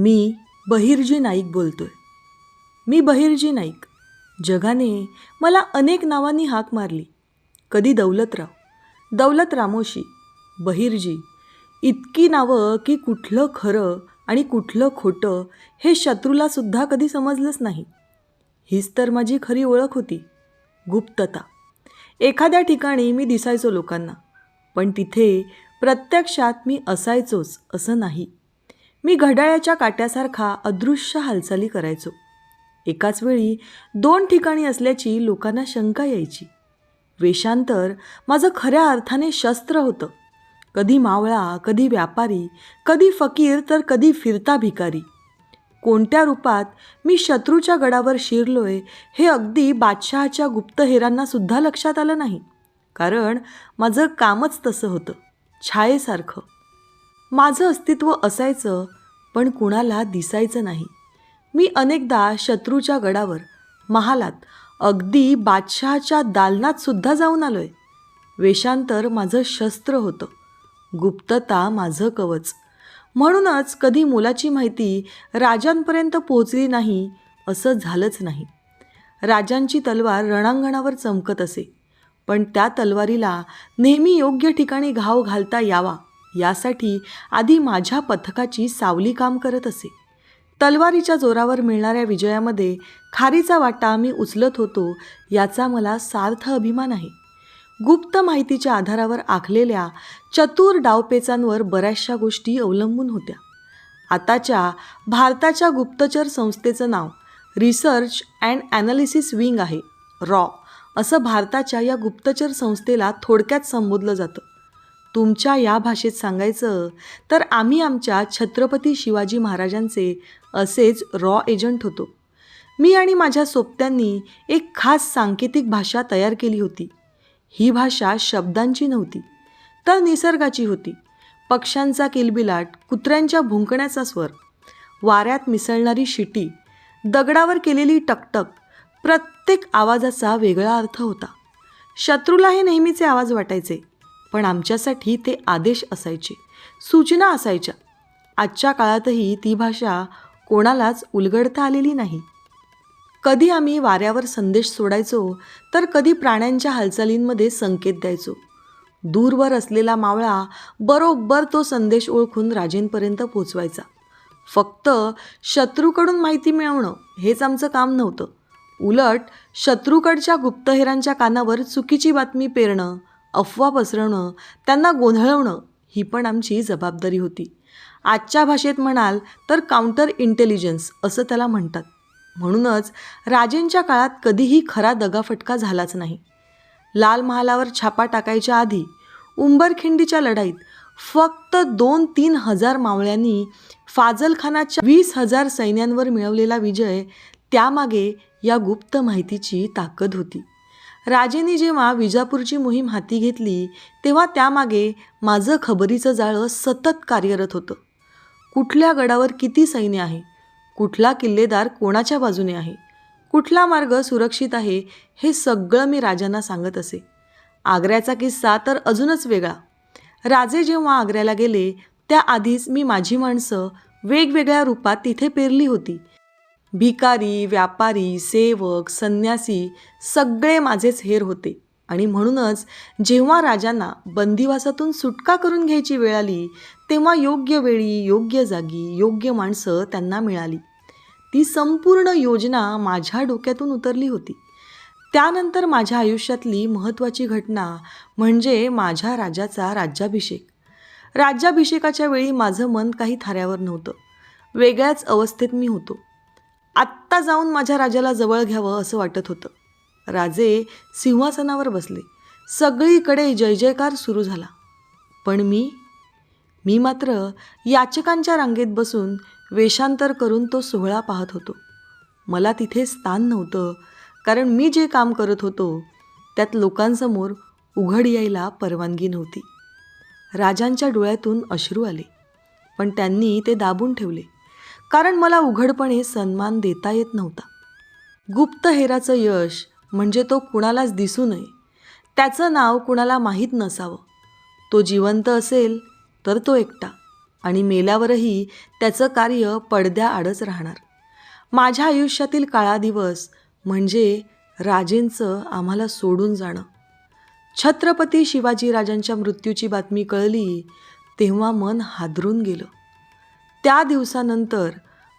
मी बहिर्जी नाईक बोलतोय. मी बहिर्जी नाईक. जगाने मला अनेक नावांनी हाक मारली. कधी दौलतराव दौलत रामोशी बहिर्जी इतकी नावं की कुठलं खरं आणि कुठलं खोटं हे शत्रूलासुद्धा कधी समजलंच नाही. हीच तर माझी खरी ओळख होती गुप्तता. एखाद्या ठिकाणी मी दिसायचो लोकांना पण तिथे प्रत्यक्षात मी असायचोच असं नाही. मी घड्याळाच्या काट्यासारखा अदृश्य हालचाली करायचो. एकाच वेळी दोन ठिकाणी असल्याची लोकांना शंका यायची. वेषांतर माझं खऱ्या अर्थाने शस्त्र होतं. कधी मावळा कधी व्यापारी कधी फकीर तर कधी फिरता भिकारी. कोणत्या रूपात मी शत्रूच्या गडावर शिरलोय हे अगदी बादशहाच्या गुप्तहेरांना सुद्धा लक्षात आलं नाही. कारण माझं कामच तसं होतं. छायेसारखं. माझं अस्तित्व असायचं पण कुणाला दिसायचं नाही. मी अनेकदा शत्रूच्या गडावर महालात अगदी बादशहाच्या दालनात सुद्धा जाऊन आलोय. वेषांतर माझं शस्त्र होतं. गुप्तता माझं कवच. म्हणूनच कधी मुलाची माहिती राजांपर्यंत पोहोचली नाही असं झालंच नाही. राजांची तलवार रणांगणावर चमकत असे. पण त्या तलवारीला नेहमी योग्य ठिकाणी घाव घालता यावा. यासाठी आधी माझ्या पथकाची सावली काम करत असे. तलवारीच्या जोरावर मिळणाऱ्या विजयामध्ये खारीचा वाटा आम्ही उचलत होतो याचा मला सार्थ अभिमान आहे. गुप्त माहितीच्या आधारावर आखलेल्या चतुर डावपेचांवर बऱ्याचशा गोष्टी अवलंबून होत्या. आताच्या भारताच्या गुप्तचर संस्थेचं नाव रिसर्च अँड ॲनालिसिस विंग आहे रॉ असं भारताच्या या गुप्तचर संस्थेला थोडक्यात संबोधलं जातं. तुमच्या या भाषेत सांगायचं तर आम्ही आमच्या छत्रपती शिवाजी महाराजांचे असेच रॉ एजंट होतो. मी आणि माझ्या सोबत्यांनी एक खास सांकेतिक भाषा तयार केली होती. ही भाषा शब्दांची नव्हती तर निसर्गाची होती. पक्ष्यांचा किलबिलाट कुत्र्यांच्या भुंकण्याचा स्वर वाऱ्यात मिसळणारी शिटी दगडावर केलेली टकटक प्रत्येक आवाजाचा वेगळा अर्थ होता. शत्रूला हे नेहमीचे आवाज वाटायचे. पण आमच्यासाठी ते आदेश असायचे सूचना असायच्या. आजच्या काळातही ती भाषा कोणालाच उलगडता आलेली नाही. कधी आम्ही वाऱ्यावर संदेश सोडायचो तर कधी प्राण्यांच्या हालचालींमध्ये संकेत द्यायचो. दूरवर असलेला मावळा बरोबर तो संदेश ओळखून राजेंपर्यंत पोचवायचा. फक्त शत्रूकडून माहिती मिळवणं हेच आमचं काम नव्हतं. उलट शत्रूकडच्या गुप्तहेरांच्या कानावर चुकीची बातमी पेरणं अफवा पसरवणं त्यांना गोंधळवणं ही पण आमची जबाबदारी होती. आजच्या भाषेत म्हणाल तर काउंटर इंटेलिजन्स असं त्याला म्हणतात. म्हणूनच राजेंच्या काळात कधीही खरा दगाफटका झालाच नाही. लाल महालावर छापा टाकायच्या आधी उंबरखिंडीच्या लढाईत फक्त दोन तीन हजार मावळ्यांनी फाजलखानाच्या वीस हजार सैन्यांवर मिळवलेला विजय त्यामागे या गुप्त माहितीची ताकद होती. राजेने जेव्हा विजापूरची मोहीम हाती घेतली तेव्हा त्यामागे माझं खबरीचं जाळं सतत कार्यरत होतं. कुठल्या गडावर किती सैन्य आहे? कुठला किल्लेदार कोणाच्या बाजूने आहे? कुठला मार्ग सुरक्षित आहे हे सगळं मी राजांना सांगत असे. आग्र्याचा किस्सा तर अजूनच वेगळा. राजे जेव्हा आग्र्याला गेले त्याआधीच मी माझी माणसं वेगवेगळ्या रूपात तिथे पेरली होती. भिकारी व्यापारी सेवक संन्यासी सगळे माझेच हेर होते. आणि म्हणूनच जेव्हा राजांना बंदिवासातून सुटका करून घ्यायची वेळ आली तेव्हा योग्य वेळी योग्य जागी योग्य माणसं त्यांना मिळाली. ती संपूर्ण योजना माझ्या डोक्यातून उतरली होती. त्यानंतर माझ्या आयुष्यातली महत्त्वाची घटना म्हणजे माझ्या राजाचा राज्याभिषेक. राज्याभिषेकाच्या वेळी माझं मन काही थाऱ्यावर नव्हतं. वेगळ्याच अवस्थेत मी होतो. आत्ता जाऊन माझ्या राजाला जवळ घ्यावं असं वाटत होतं. राजे सिंहासनावर बसले. सगळीकडे जय जयकार सुरू झाला. पण मी मी मात्र याचकांच्या रांगेत बसून वेषांतर करून तो सोहळा पाहत होतो. मला तिथे स्थान नव्हतं कारण मी जे काम करत होतो त्यात लोकांसमोर उघड यायला परवानगी नव्हती. राजांच्या डोळ्यातून अश्रू आले पण त्यांनी ते दाबून ठेवले. कारण मला उघडपणे सन्मान देता येत नव्हता. गुप्तहेराचं यश म्हणजे तो कुणालाच दिसू नये. त्याचं नाव कुणाला माहीत नसावं. तो जिवंत असेल तर तो एकटा आणि मेल्यावरही त्याचं कार्य पडद्याआडच राहणार. माझ्या आयुष्यातील काळा दिवस म्हणजे राजेंचं आम्हाला सोडून जाणं. छत्रपती शिवाजीराजांच्या मृत्यूची बातमी कळली तेव्हा मन हादरून गेलं. त्या दिवसानंतर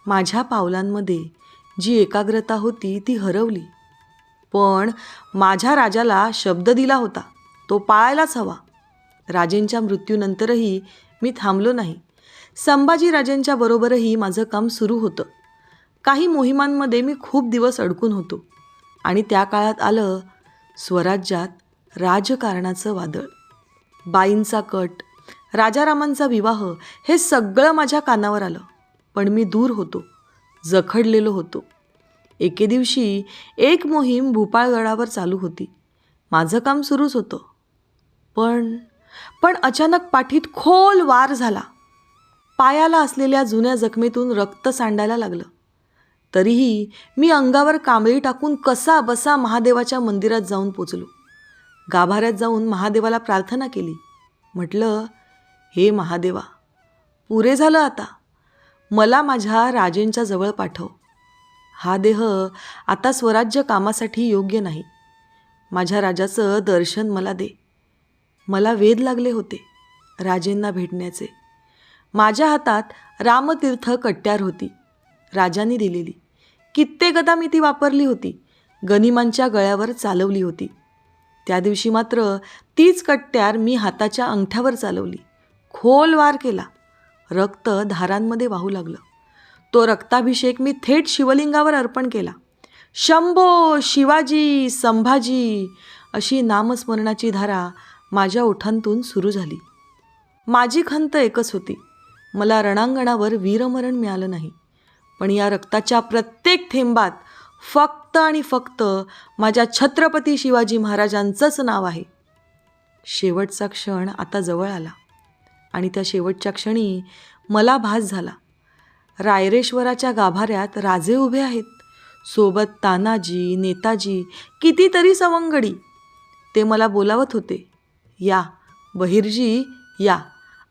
माझ्या पावलांमध्ये जी एकाग्रता होती ती हरवली. पण माझ्या राजाला शब्द दिला होता तो पाळायलाच हवा. राजेंच्या मृत्यूनंतरही मी थांबलो नाही. संभाजीराजेंच्या बरोबरही माझं काम सुरू होतं. काही मोहिमांमध्ये मी खूप दिवस अडकून होतो आणि त्या काळात आलं स्वराज्यात राजकारणाचं वादळ. बाईंचा कट राजारामांचा विवाह हे सगळं माझ्या कानावर आलं. पण मी दूर होतो जखडलेलो होतो. एके दिवशी एक मोहीम भूपाळगडावर चालू होती. माझं काम सुरूच होतं. पण पण अचानक पाठीत खोल वार झाला. पायाला असलेल्या जुन्या जखमेतून रक्त सांडायला लागलं. तरीही मी अंगावर कांबळी टाकून कसा बसा महादेवाच्या मंदिरात जाऊन पोचलो. गाभाऱ्यात जाऊन महादेवाला प्रार्थना केली. म्हटलं हे महादेवा पुरे झालं आता. मला माझ्या राजेंच्या जवळ पाठव. हा देह आता स्वराज्य कामासाठी योग्य नाही. माझ्या राजाचं दर्शन मला दे. मला वेध लागले होते राजेंना भेटण्याचे. माझ्या हातात रामतीर्थ कट्ट्यार होती. राजांनी दिलेली. कित्येकदा मी ती वापरली होती. गनिमांच्या गळ्यावर चालवली होती. त्या दिवशी मात्र तीच कट्ट्यार मी हाताच्या अंगठ्यावर चालवली. खोल वार केला. रक्त धारांमध्ये वाहू लागलं. तो रक्ताभिषेक मी थेट शिवलिंगावर अर्पण केला. शंभो शिवाजी संभाजी अशी नामस्मरणाची धारा माझ्या ओठांतून सुरू झाली. माझी खंत एकच होती. मला रणांगणावर वीरमरण मिळालं नाही. पण या रक्ताच्या प्रत्येक थेंबात फक्त आणि फक्त माझ्या छत्रपती शिवाजी महाराजांचंच नाव आहे. शेवटचा क्षण आता जवळ आला. आणि त्या शेवटच्या क्षणी मला भास झाला. रायरेश्वराच्या गाभाऱ्यात राजे उभे आहेत. सोबत तानाजी नेताजी कितीतरी सवंगडी. ते मला बोलावत होते. या बहिर्जी या.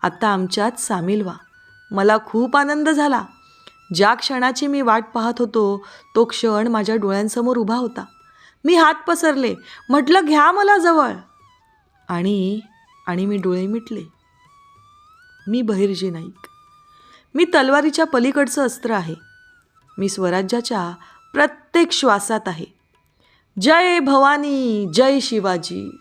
आता आमच्यात सामील व्हा. मला खूप आनंद झाला. ज्या क्षणाची मी वाट पाहत होतो तो क्षण माझ्या डोळ्यांसमोर उभा होता. मी हात पसरले. म्हटलं घ्या मला जवळ. आणि आणि मी डोळे मिटले. मी बहिर्जी नाईक. मी तलवारीच्या पलीकडचं अस्त्र आहे. मी स्वराज्याच्या प्रत्येक श्वासात आहे. जय भवानी जय शिवाजी.